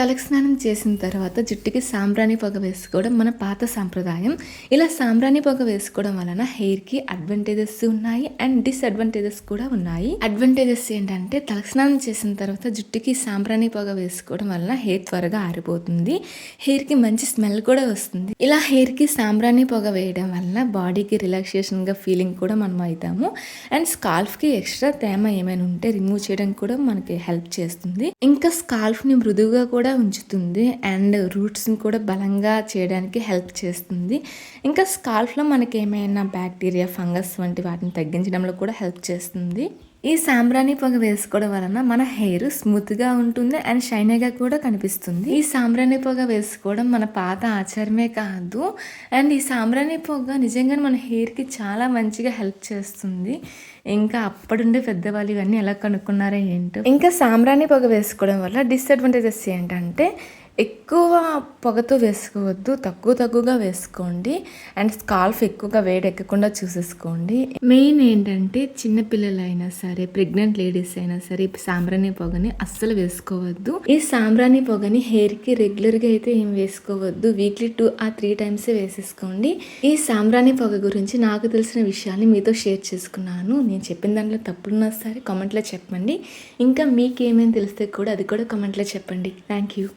తలకు స్నానం చేసిన తర్వాత జుట్టుకి సాంబ్రాణి పొగ వేసుకోవడం మన పాత సాంప్రదాయం. ఇలా సాంబ్రాణి పొగ వేసుకోవడం వలన హెయిర్కి అడ్వాంటేజెస్ ఉన్నాయి అండ్ డిస్అడ్వాంటేజెస్ కూడా ఉన్నాయి. అడ్వాంటేజెస్ ఏంటంటే తలకు స్నానం చేసిన తర్వాత జుట్టుకి సాంబ్రాణి పొగ వేసుకోవడం వలన హెయిర్ త్వరగా ఆరిపోతుంది. హెయిర్కి మంచి స్మెల్ కూడా వస్తుంది. ఇలా హెయిర్కి సాంబ్రాణి పొగ వేయడం వలన బాడీకి రిలాక్సేషన్గా ఫీలింగ్ కూడా మనం అవుతాము అండ్ స్కాల్ఫ్కి ఎక్స్ట్రా తేమ ఏమైనా ఉంటే రిమూవ్ చేయడానికి కూడా మనకి హెల్ప్ చేస్తుంది. ఇంకా స్కాల్ఫ్ని మృదువుగా కూడా ఉంచుతుంది అండ్ రూట్స్ని కూడా బలంగా చేయడానికి హెల్ప్ చేస్తుంది. ఇంకా స్కాల్ఫ్లో మనకి ఏమైనా బ్యాక్టీరియా ఫంగస్ వంటి వాటిని తగ్గించడంలో కూడా హెల్ప్ చేస్తుంది. ఈ సాంబ్రాణి పొగ వేసుకోవడం వలన మన హెయిర్ స్మూత్గా ఉంటుంది అండ్ షైనీగా కూడా కనిపిస్తుంది. ఈ సాంబ్రాణి పొగ వేసుకోవడం మన పాత ఆచారమే కాదు. అండ్ ఈ సాంబ్రాణి పొగ నిజంగా మన హెయిర్కి చాలా మంచిగా హెల్ప్ చేస్తుంది. ఇంకా అప్పుడుండే పెద్దవాళ్ళు ఇవన్నీ ఎలా కనుక్కున్నారో ఏంటో. ఇంకా సాంబ్రాణి పొగ వేసుకోవడం వల్ల డిసడ్వాంటేజెస్ ఏంటంటే ఎక్కువ పొగతో వేసుకోవద్దు తక్కువ తక్కువగా వేసుకోండి. అండ్ స్కాల్ఫ్ ఎక్కువగా వేడెక్కకుండా చూసేసుకోండి. మెయిన్ ఏంటంటే చిన్నపిల్లలైనా సరే ప్రెగ్నెంట్ లేడీస్ అయినా సరే సాంబ్రాణి పొగని అస్సలు వేసుకోవద్దు. ఈ సాంబ్రాణి పొగని హెయిర్కి రెగ్యులర్గా అయితే ఏం వేసుకోవద్దు. వీక్లీ టూ ఆ త్రీ టైమ్స్ వేసేసుకోండి. ఈ సాంబ్రాణి పొగ గురించి నాకు తెలిసిన విషయాన్ని మీతో షేర్ చేసుకున్నాను. నేను చెప్పిన దాంట్లో తప్పులున్నా సరే కామెంట్లో చెప్పండి. ఇంకా మీకు ఏమేమి తెలిస్తే కూడా అది కూడా కామెంట్లో చెప్పండి. Thank you.